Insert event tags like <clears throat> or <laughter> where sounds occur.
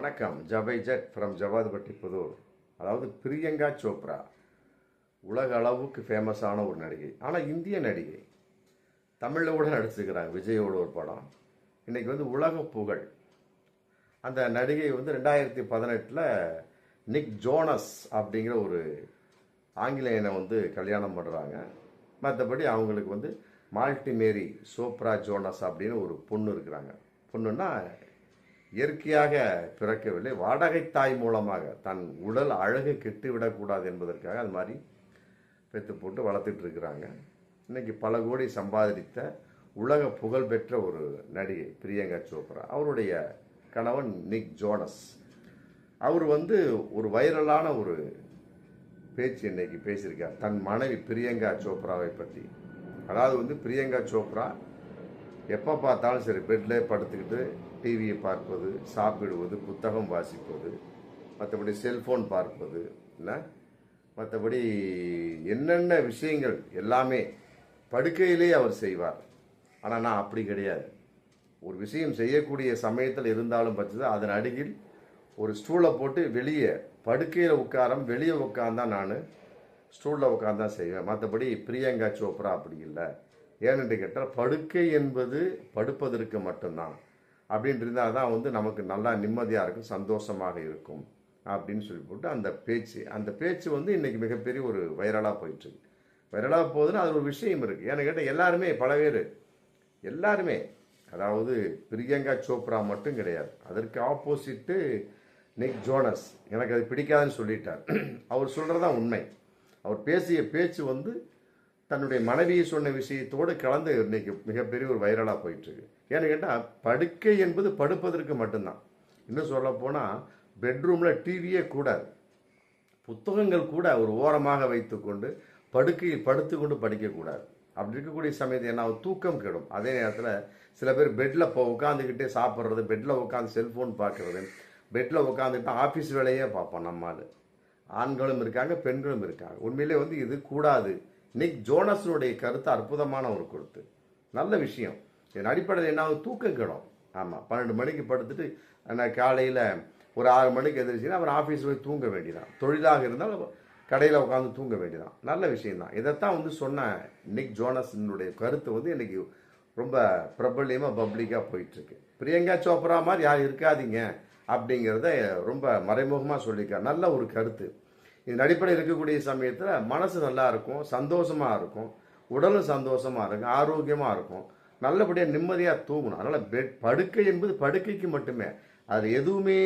வணக்கம். ஜபை ஜட் ஃப்ரம் ஜவாதிபட்டி புதூர். அதாவது பிரியங்கா சோப்ரா. உலக அளவுக்கு ஃபேமஸான ஒரு நடிகை. ஆனால் இந்திய நடிகை. தமிழில் கூட நடிச்சிருக்கிறாங்க. விஜயோட ஒரு படம். இன்றைக்கி வந்து உலக புகழ். அந்த நடிகை வந்து ரெண்டாயிரத்தி பதினெட்டில் நிக் ஜோனஸ் அப்படிங்கிற ஒரு ஆங்கிலேயனை வந்து கல்யாணம் பண்ணுறாங்க மற்றபடி அவங்களுக்கு வந்து மால்டிமேரி சோப்ரா ஜோனஸ் அப்படின்னு ஒரு பொண்ணு இருக்கிறாங்க. பொண்ணுன்னா இயற்கையாக பிறக்கவில்லை. வாடகை தாய் மூலமாக தன் உடல் அழகு கெட்டுவிடக்கூடாது என்பதற்காக அது மாதிரி பெற்று போட்டு வளர்த்துட்டு இருக்கிறாங்க. இன்றைக்கி பல கோடி சம்பாதித்த உலக புகழ்பெற்ற ஒரு நடிகை பிரியங்கா சோப்ரா அவருடைய கணவன் நிக் ஜோனஸ். அவர் வந்து ஒரு வைரலான ஒரு பேச்சு இன்னைக்கு பேசியிருக்கார். தன் மனைவி பிரியங்கா சோப்ராவை பற்றி. அதாவது வந்து பிரியங்கா சோப்ரா எப்போ பார்த்தாலும் சரி பெட்டில் படுத்துக்கிட்டு டிவியை பார்ப்பது சாப்பிடுவது புத்தகம் வாசிப்பது மற்றபடி செல்ஃபோன் பார்ப்பது என்ன மற்றபடி என்னென்ன விஷயங்கள் எல்லாமே படுக்கையிலே அவர் செய்வார். ஆனால் நான் அப்படி கிடையாது. ஒரு விஷயம் செய்யக்கூடிய சமயத்தில் இருந்தாலும் பட்சது அதன் அடியில் ஒரு ஸ்டூலை போட்டு வெளியே படுக்கையில் உட்காரம் வெளியே உட்காந்தான் நான் ஸ்டூலில் உட்காந்தான் செய்வேன். மற்றபடி பிரியங்கா சோப்ரா அப்படி இல்லை. ஏனென்று கேட்டால் படுக்கை என்பது படுப்பதற்கு மட்டும்தான். அப்படின்ட்டு இருந்தால் தான் வந்து நமக்கு நல்லா நிம்மதியாக இருக்கும் சந்தோஷமாக இருக்கும் அப்படின்னு சொல்லி போட்டு அந்த பேச்சு அந்த பேச்சு வந்து இன்னைக்கு மிகப்பெரிய ஒரு வைரலாக போயிட்டுருக்கு. வைரலாக போகுதுன்னா அது ஒரு விஷயம் இருக்குது ஏன்னு கேட்டால் எல்லாருமே பல பேர் எல்லாருமே அதாவது பிரியங்கா சோப்ரா மட்டும் கிடையாது. அதற்கு ஆப்போசிட்டு நிக் ஜோனஸ் எனக்கு அது பிடிக்காதுன்னு சொல்லிட்டார். <clears throat> அவர் சொல்கிறதான் உண்மை. அவர் பேசிய பேச்சு வந்து தன்னுடைய மனைவியை சொன்ன விஷயத்தோடு கலந்து இன்னைக்கு மிகப்பெரிய ஒரு வைரலாக போயிட்டுருக்கு. ஏன்னு கேட்டால் படுக்கை என்பது படுப்பதற்கு மட்டும்தான். இன்னும் சொல்லப்போனால் பெட்ரூமில் டிவியே கூடாது. புத்தகங்கள் கூட ஒரு ஓரமாக வைத்துக்கொண்டு படுக்கையில் படுத்துக்கொண்டு படிக்கக்கூடாது அப்படி இருக்கக்கூடிய சமயத்தில் என்ன தூக்கம் கெடும். அதே நேரத்தில் சில பேர் பெட்டில் இப்போ உட்காந்துக்கிட்டே சாப்பிட்றது பெட்டில் உட்காந்து செல்ஃபோன் பார்க்குறது பெட்டில் உட்காந்துக்கிட்டு ஆஃபீஸ் வேலையே பார்ப்போம் நம்மால். ஆண்களும் இருக்காங்க பெண்களும் இருக்காங்க. உண்மையிலே வந்து இது கூடாது. நிக் ஜோனஸனுடைய கருத்து அற்புதமான ஒரு கருத்து. நல்ல விஷயம். இதன் அடிப்படையில் என்ன தூக்கம் கிடும் ஆமாம் பன்னெண்டு மணிக்கு படுத்துட்டு நான் காலையில் ஒரு ஆறு மணிக்கு எதிர்ச்சின்னா அப்புறம் ஆஃபீஸ் போய் தூங்க வேண்டியதான். தொழிலாக இருந்தால் கடையில் உட்காந்து தூங்க வேண்டியதான். நல்ல விஷயம்தான். இதைத்தான் வந்து சொன்ன நிக் ஜோனஸினுடைய கருத்து வந்து இன்றைக்கி ரொம்ப பிரபல்யமாக பப்ளிக்காக போயிட்டுருக்கு. பிரியங்கா சோப்ரா மாதிரி யாரும் இருக்காதீங்க அப்படிங்கிறத ரொம்ப மறைமுகமாக சொல்லியிருக்கார். நல்ல ஒரு கருத்து. இதன் அடிப்படையில் இருக்கக்கூடிய சமயத்தில் மனசு நல்லா இருக்கும் சந்தோஷமாக இருக்கும் உடலும் சந்தோஷமாக இருக்கும் ஆரோக்கியமாக இருக்கும். நல்லபடியாக நிம்மதியாக தூங்கணும். அதனால் பெட் படுக்கை என்பது படுக்கைக்கு மட்டுமே. அது எதுவுமே